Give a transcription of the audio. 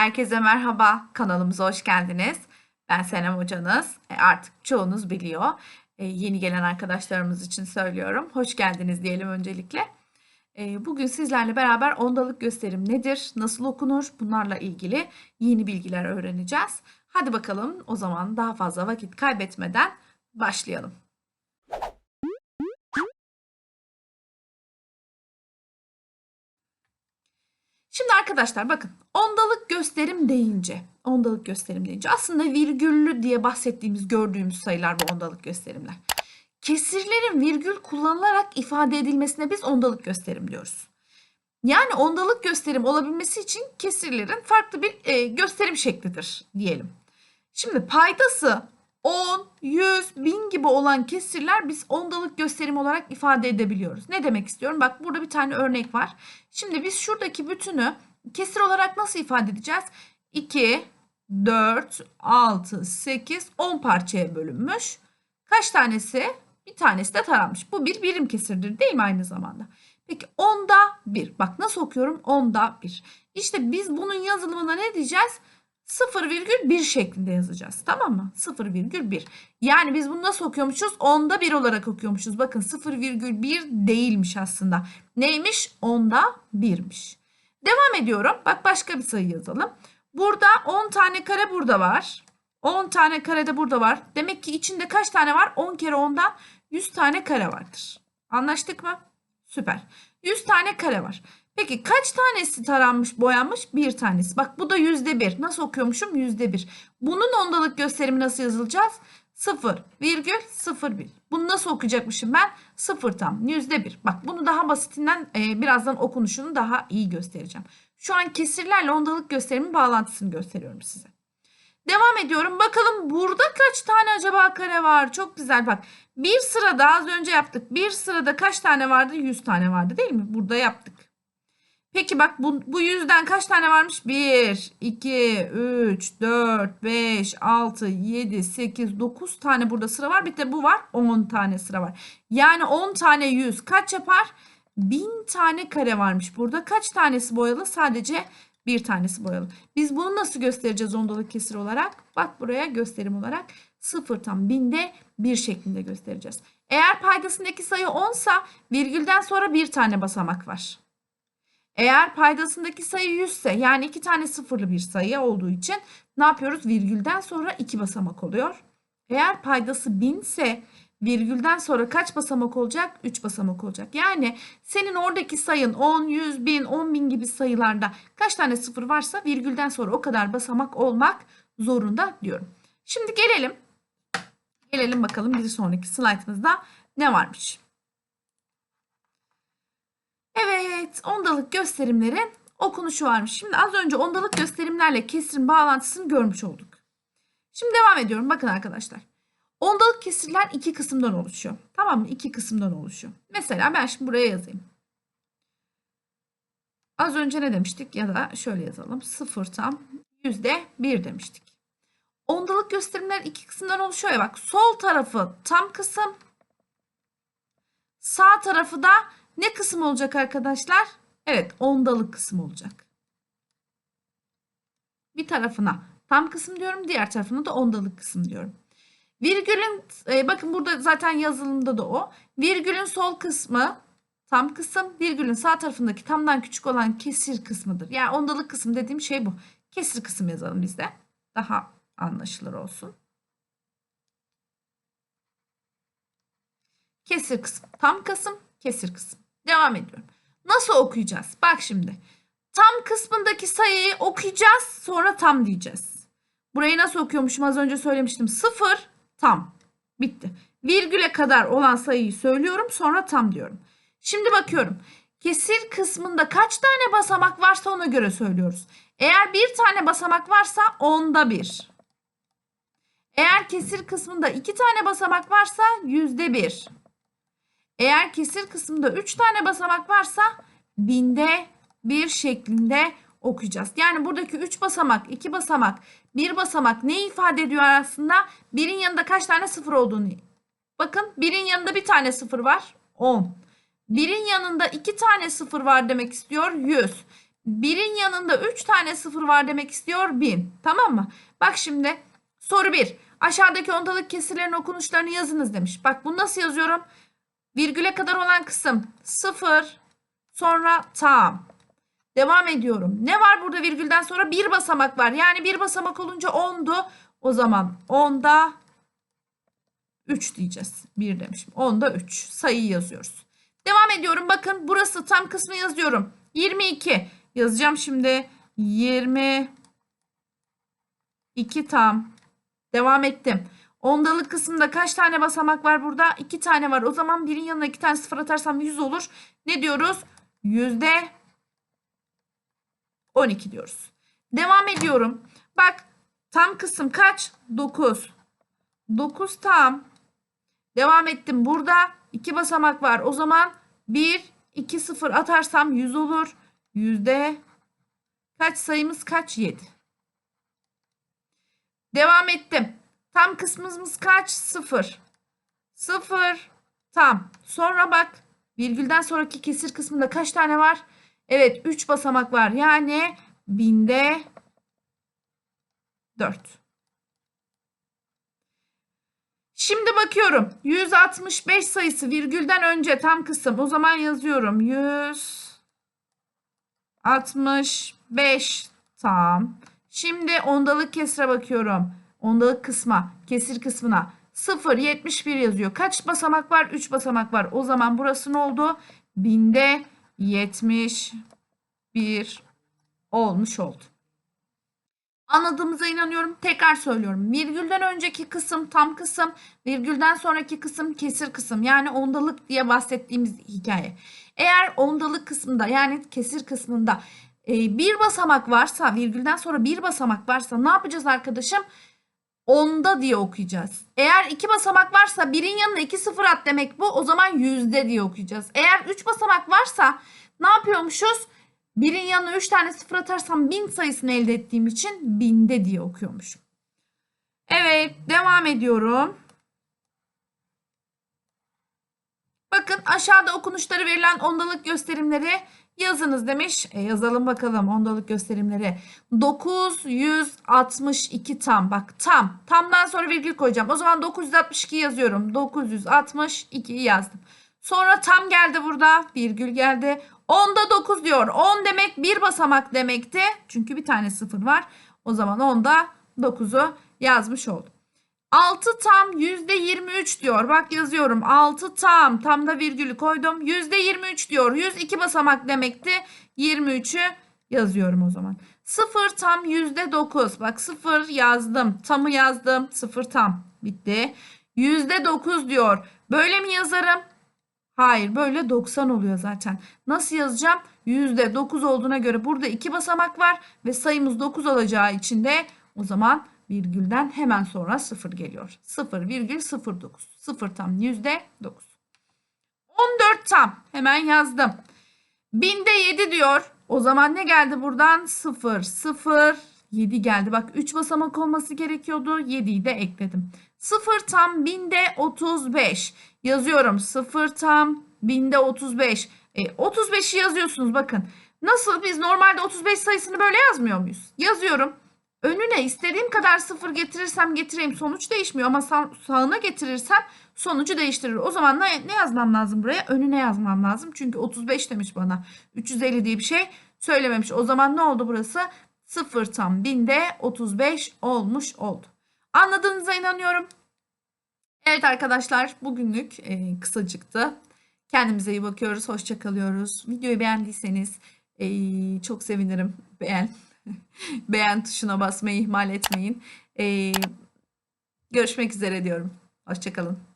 Herkese merhaba, kanalımıza hoş geldiniz. Ben Senem hocanız. E, artık çoğunuz biliyor. E, yeni gelen arkadaşlarımız için söylüyorum. Hoş geldiniz diyelim öncelikle. E, bugün sizlerle beraber ondalık gösterim nedir, nasıl okunur bunlarla ilgili yeni bilgiler öğreneceğiz. Hadi bakalım o zaman daha fazla vakit kaybetmeden başlayalım. Şimdi arkadaşlar bakın ondalık gösterim deyince, ondalık gösterim deyince aslında virgüllü diye bahsettiğimiz gördüğümüz sayılar bu ondalık gösterimler. Kesirlerin virgül kullanılarak ifade edilmesine biz ondalık gösterim diyoruz. Yani ondalık gösterim olabilmesi için kesirlerin farklı bir e, gösterim şeklidir diyelim. Şimdi paydası 10, 100, 1000 gibi olan kesirler biz ondalık gösterim olarak ifade edebiliyoruz. Ne demek istiyorum? Bak burada bir tane örnek var. Şimdi biz şuradaki bütünü kesir olarak nasıl ifade edeceğiz? 2, 4, 6, 8, 10 parçaya bölünmüş. Kaç tanesi? Bir tanesi de taranmış. Bu bir birim kesirdir değil mi aynı zamanda? Peki 10'da 1. Bak nasıl okuyorum? 10'da 1. İşte biz bunun yazılımına ne diyeceğiz? 0,1 şeklinde yazacağız. Tamam mı? 0,1. Yani biz bunu nasıl okuyormuşuz? 10'da 1 olarak okuyormuşuz. Bakın 0,1 değilmiş aslında. Neymiş? 10'da 1'miş. Devam ediyorum. Bak başka bir sayı yazalım. Burada 10 tane kare burada var. 10 tane kare de burada var. Demek ki içinde kaç tane var? 10 kere 10'dan 100 tane kare vardır. Anlaştık mı? Süper. 100 tane kare var. Peki kaç tanesi taranmış, boyanmış? Bir tanesi. Bak bu da yüzde bir. Nasıl okuyormuşum? Yüzde bir. Bunun ondalık gösterimi nasıl yazılacağız? 0 virgül 01. Bunu nasıl okuyacakmışım ben? 0 tam yüzde bir. Bak bunu daha basitinden e, birazdan okunuşunu daha iyi göstereceğim. Şu an kesirlerle ondalık gösterimin bağlantısını gösteriyorum size. Devam ediyorum. Bakalım burada kaç tane acaba kare var? Çok güzel bak. Bir sırada az önce yaptık. Bir sırada kaç tane vardı? 100 tane vardı değil mi? Burada yaptık. Peki bak bu, bu yüzden kaç tane varmış? 1, 2, 3, 4, 5, 6, 7, 8, 9 tane burada sıra var. Bir de bu var. 10 tane sıra var. Yani 10 tane 100 kaç yapar? 1000 tane kare varmış burada. Kaç tanesi boyalı? Sadece bir tanesi boyalı. Biz bunu nasıl göstereceğiz ondalık kesir olarak? Bak buraya gösterim olarak 0 tam binde 1 şeklinde göstereceğiz. Eğer paydasındaki sayı 10 sa virgülden sonra bir tane basamak var. Eğer paydasındaki sayı 100 ise yani iki tane sıfırlı bir sayı olduğu için ne yapıyoruz? Virgülden sonra iki basamak oluyor. Eğer paydası 1000 ise virgülden sonra kaç basamak olacak? 3 basamak olacak. Yani senin oradaki sayın 10, 100, 1000, 10 bin gibi sayılarda kaç tane sıfır varsa virgülden sonra o kadar basamak olmak zorunda diyorum. Şimdi gelelim. Gelelim bakalım bir sonraki slaytımızda ne varmış? Evet, ondalık gösterimlerin okunuşu varmış. Şimdi az önce ondalık gösterimlerle kesirin bağlantısını görmüş olduk. Şimdi devam ediyorum. Bakın arkadaşlar. Ondalık kesirler iki kısımdan oluşuyor. Tamam mı? İki kısımdan oluşuyor. Mesela ben şimdi buraya yazayım. Az önce ne demiştik? Ya da şöyle yazalım. Sıfır tam yüzde bir demiştik. Ondalık gösterimler iki kısımdan oluşuyor ya bak. Sol tarafı tam kısım. Sağ tarafı da ne kısım olacak arkadaşlar? Evet ondalık kısım olacak. Bir tarafına tam kısım diyorum. Diğer tarafına da ondalık kısım diyorum. Virgülün e, bakın burada zaten yazılımda da o. Virgülün sol kısmı tam kısım. Virgülün sağ tarafındaki tamdan küçük olan kesir kısmıdır. Yani ondalık kısım dediğim şey bu. Kesir kısım yazalım bizde. Daha anlaşılır olsun. Kesir kısım. Tam kısım, kesir kısım. Devam ediyorum. Nasıl okuyacağız? Bak şimdi. Tam kısmındaki sayıyı okuyacağız. Sonra tam diyeceğiz. Burayı nasıl okuyormuşum az önce söylemiştim. Sıfır tam. Bitti. Virgüle kadar olan sayıyı söylüyorum. Sonra tam diyorum. Şimdi bakıyorum. Kesir kısmında kaç tane basamak varsa ona göre söylüyoruz. Eğer bir tane basamak varsa onda bir. Eğer kesir kısmında iki tane basamak varsa yüzde bir. Eğer kesir kısmında 3 tane basamak varsa binde bir şeklinde okuyacağız. Yani buradaki 3 basamak, 2 basamak, 1 basamak ne ifade ediyor aslında? Birin yanında kaç tane sıfır olduğunu. Bakın birin yanında bir tane sıfır var. 10. Birin yanında 2 tane sıfır var demek istiyor. 100. Birin yanında 3 tane sıfır var demek istiyor 1000. Tamam mı? Bak şimdi soru 1. Aşağıdaki ondalık kesirlerin okunuşlarını yazınız demiş. Bak bunu nasıl yazıyorum? Virgüle kadar olan kısım 0 sonra tam. Devam ediyorum. Ne var burada virgülden sonra? Bir basamak var. Yani bir basamak olunca 10'du. O zaman 10'da 3 diyeceğiz. 1 demişim. 10'da 3. Sayıyı yazıyoruz. Devam ediyorum. Bakın burası tam kısmı yazıyorum. 22. Yazacağım şimdi. 22 tam. Devam ettim. Ondalık kısımda kaç tane basamak var burada? 2 tane var. O zaman birin yanına 2 tane sıfır atarsam 100 olur. Ne diyoruz? Yüzde 12 diyoruz. Devam ediyorum. Bak tam kısım kaç? 9. 9 tam. Devam ettim. Burada 2 basamak var. O zaman 1, 2, 0 atarsam 100 olur. Yüzde kaç sayımız kaç? 7. Devam ettim. Tam kısmımız kaç? 0. 0 tam. Sonra bak virgülden sonraki kesir kısmında kaç tane var? Evet 3 basamak var. Yani binde 4. Şimdi bakıyorum. 165 sayısı virgülden önce tam kısım. O zaman yazıyorum. 165 tam. Şimdi ondalık kesire bakıyorum. Ondalık kısma, kesir kısmına. 0, 71 yazıyor. Kaç basamak var? 3 basamak var. O zaman burası ne oldu? Binde 71 olmuş oldu. Anladığımıza inanıyorum. Tekrar söylüyorum. Virgülden önceki kısım tam kısım, virgülden sonraki kısım kesir kısım. Yani ondalık diye bahsettiğimiz hikaye. Eğer ondalık kısmında yani kesir kısmında e, bir basamak varsa, virgülden sonra bir basamak varsa ne yapacağız arkadaşım? Onda diye okuyacağız. Eğer iki basamak varsa birin yanına iki sıfır at demek bu. O zaman yüzde diye okuyacağız. Eğer üç basamak varsa ne yapıyormuşuz? Birin yanına 3 tane sıfır atarsam 1000 sayısını elde ettiğim için binde diye okuyormuşum. Evet devam ediyorum. Bakın aşağıda okunuşları verilen ondalık gösterimleri yazınız demiş. E, yazalım bakalım ondalık gösterimleri. 962 tam. Bak tam. Tamdan sonra virgül koyacağım. O zaman 962 yazıyorum. 962 yazdım. Sonra tam geldi burada. Virgül geldi. 10'da 9 diyor. 10 demek bir basamak demekti. Çünkü bir tane sıfır var. O zaman 10'da 9'u yazmış oldum. 6 tam %23 diyor. Bak yazıyorum. 6 tam. Tam da virgülü koydum. %23 diyor. 102 basamak demekti. 23'ü yazıyorum o zaman. 0 tam %9. Bak 0 yazdım. Tamı yazdım. 0 tam. Bitti. %9 diyor. Böyle mi yazarım? Hayır böyle 90 oluyor zaten. Nasıl yazacağım? %9 olduğuna göre burada 2 basamak var ve sayımız 9 olacağı için de o zaman virgülden hemen sonra 0 geliyor. 0,09. 0 tam %9. 14 tam. Hemen yazdım. Binde 7 diyor. O zaman ne geldi buradan? 0, 0, 7 geldi. Bak 3 basamak olması gerekiyordu. 7'yi de ekledim. 0 tam binde 35. Yazıyorum 0 tam binde 35. E, 35'i yazıyorsunuz bakın. Nasıl biz normalde 35 sayısını böyle yazmıyor muyuz? Yazıyorum. Önüne istediğim kadar sıfır getirirsem getireyim sonuç değişmiyor ama sağ, sağına getirirsem sonucu değiştirir. O zaman ne, ne yazmam lazım buraya? Önüne yazmam lazım. Çünkü 35 demiş bana. 350 diye bir şey söylememiş. O zaman ne oldu burası? 0 tam binde 35 olmuş oldu. Anladığınıza inanıyorum. Evet arkadaşlar bugünlük e, kısacıktı. Kendimize iyi bakıyoruz. Hoşça kalıyoruz. Videoyu beğendiyseniz e, çok sevinirim. Beğen. Beğen tuşuna basmayı ihmal etmeyin. E, görüşmek üzere diyorum. Hoşçakalın.